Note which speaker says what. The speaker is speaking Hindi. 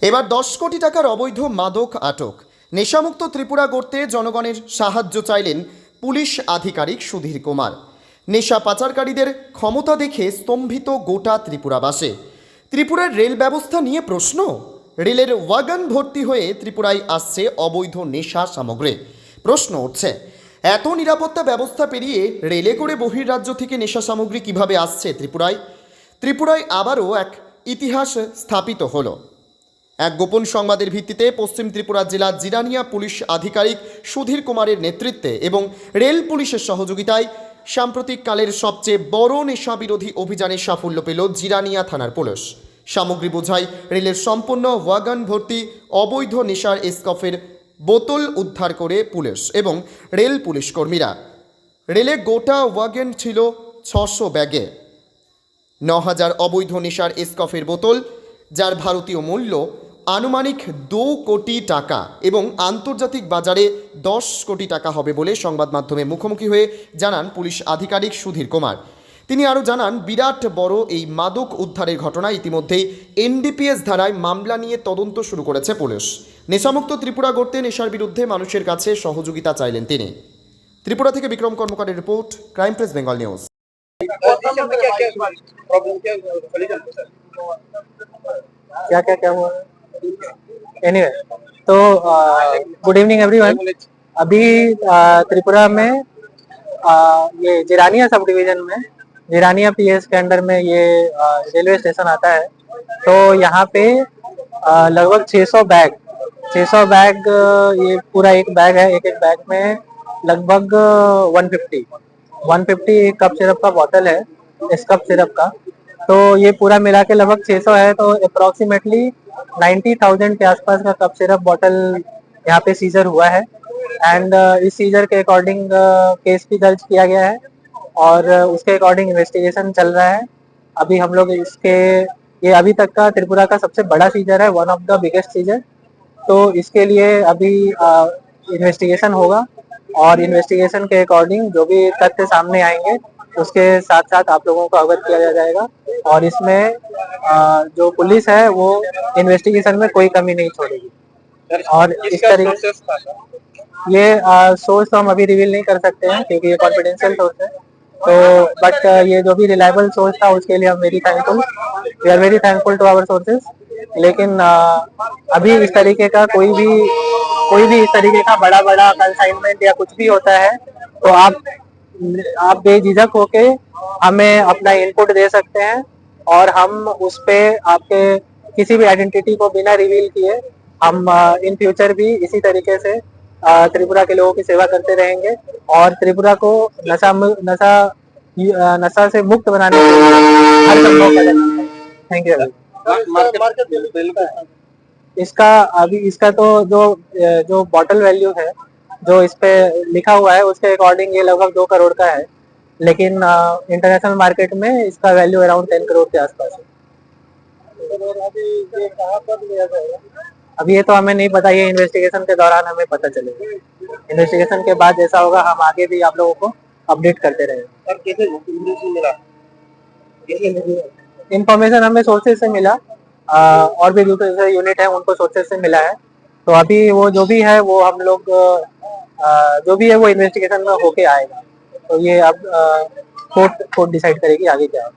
Speaker 1: এবার দশ কোটি টাকার অবৈধ মাদক আটক। নেশামুক্ত ত্রিপুরা গড়তে জনগণের সাহায্য চাইলেন পুলিশ আধিকারিক সুধীর কুমার। নেশা পাচারকারীদের ক্ষমতা দেখে স্তম্ভিত গোটা ত্রিপুরাবাসে। ত্রিপুরার রেল ব্যবস্থা নিয়ে প্রশ্ন? রেলের ওয়াগন ভর্তি হয়ে ত্রিপুরায় আসছে অবৈধ নেশা সামগ্রী। প্রশ্ন উঠছে, এত নিরাপত্তা ব্যবস্থা পেরিয়ে রেলে করে বহির্রাজ্য থেকে নেশা সামগ্রী কীভাবে আসছে ত্রিপুরায়? ত্রিপুরায় আবারও এক ইতিহাস স্থাপিত হলো। এক গোপন সংবাদের ভিত্তিতে পশ্চিম ত্রিপুরা জেলার জিরানিয়া পুলিশ আধিকারিক সুধীর কুমারের নেতৃত্বে এবং রেল পুলিশের সহযোগিতায় সাম্প্রতিক কালের সবচেয়ে বড় নেশা বিরোধী অভিযানে সাফল্য পেল জিরানিয়া থানার পুলিশ। সামগ্রী বোঝাই রেলের সম্পূর্ণ ওয়াগান ভর্তি অবৈধ নেশার এসকফের বোতল উদ্ধার করে পুলিশ এবং রেল পুলিশ কর্মীরা। রেলে গোটা ওয়াগন ছিল ছশো ব্যাগে। ন হাজার অবৈধ নেশার এসকফের বোতল, যার ভারতীয় মূল্য আনুমানিক দু কোটি টাকা এবং আন্তর্জাতিক বাজারে দশ কোটি টাকা হবে বলে সংবাদ মাধ্যমে মুখোমুখি হয়ে জানান পুলিশ আধিকারিক সুধীর কুমার তিনি আরও জানান বিরাট বড় এই মাদক উদ্ধারের ঘটনা ইতিমধ্যেই এনডিপিএস ধারায় মামলা নিয়ে তদন্ত শুরু করেছে পুলিশ নেশামুক্ত ত্রিপুরা গড়তে নেশার বিরুদ্ধে মানুষের কাছে সহযোগিতা চাইলেন তিনি ত্রিপুরা থেকে Bikram কর্মকারের report crime press Bengal news
Speaker 2: क्या क्या प्रॉब्लम क्या सोल्यूशन सर
Speaker 3: क्या क्या क्या हुआ एनीवे तो गुड इवनिंग एवरीवन अभी अ, त्रिपुरा में अ, ये जिरानिया सब डिवीज़न में जिरानिया पीएस के अंडर में ये रेलवे स्टेशन आता है तो यहाँ पे लगभग 600 बैग 600 बैग ये पूरा एक बैग है एक एक बैग में लगभग अ, 150 150 कप सिरप का बोतल है इस कप सिरप का। तो ये पूरा मिला के लगभग 600 है तो अप्रोक्सीमेटली 90,000 के आसपास का कप सिरप बॉटल यहाँ पे सीजर हुआ है। एंड इस सीजर के अकॉर्डिंग केस भी दर्ज किया गया है और अ, उसके अकॉर्डिंग इन्वेस्टिगेशन चल रहा है। अभी हम लोग इसके ये अभी तक का त्रिपुरा का सबसे बड़ा सीजर है one of the biggest seizure तो इसके लिए अभी इन्वेस्टिगेशन होगा और इन्वेस्टिगेशन के अकॉर्डिंग जो भी तथ्य सामने आएँगे उसके साथ साथ आप लोगों को अवगत किया जाएगा। और इसमें जो पुलिस है वो इन्वेस्टिगेशन में कोई कमी नहीं छोड़ेगी। और इस तरीके ये सोर्स तो हम अभी रिवील नहीं कर सकते हैं क्योंकि ये कॉन्फिडेंशियल सोर्स है। तो बट ये जो भी रिलायबल सोर्स था उसके लिए हम very thankful we are very thankful to our sources लेकिन अभी इस तरीके का कोई भी कोई भी इस तरीके का बड़ा बड़ा कंसाइनमेंट या कुछ भी होता है तो आप आप बेझिझक होके हमें अपना इनपुट दे सकते हैं और हम उस पे आपके किसी भी आइडेंटिटी को बिना रिवील किए हम इन फ्यूचर भी इसी तरीके से त्रिपुरा के लोगों की सेवा करते रहेंगे और त्रिपुरा को नशा नशा नशा से मुक्त बनाने के लिए हर संभव थैंक यू
Speaker 2: मार्केट
Speaker 3: इसका अभी इसका तो जो जो बॉटल वैल्यू है जो इस पे लिखा हुआ है उसके अकॉर्डिंग ये लगभग दो करोड़ का है। लेकिन इंटरनेशनल मार्केट में इसका वैल्यू अराउंड टेन करोड़ के आसपास है। अभी ये तो हमें नहीं पता ये इन्वेस्टिगेशन के दौरान हमें पता चलेगा। इन्वेस्टिगेशन के बाद जैसा होगा हम आगे भी आप लोगों को अपडेट करते रहेंगे।
Speaker 2: इंफॉर्मेशन मिला?
Speaker 3: हमें सोर्सेज से मिला। अ, और भी दूसरे यूनिट है उनको सोर्सेज से मिला है। तो अभी वो जो भी है वो हम लोग जो भी है वो इन्वेस्टिगेशन में होके आएगा। तो ये अब कोर्ट कोर्ट डिसाइड करेगी आगे क्या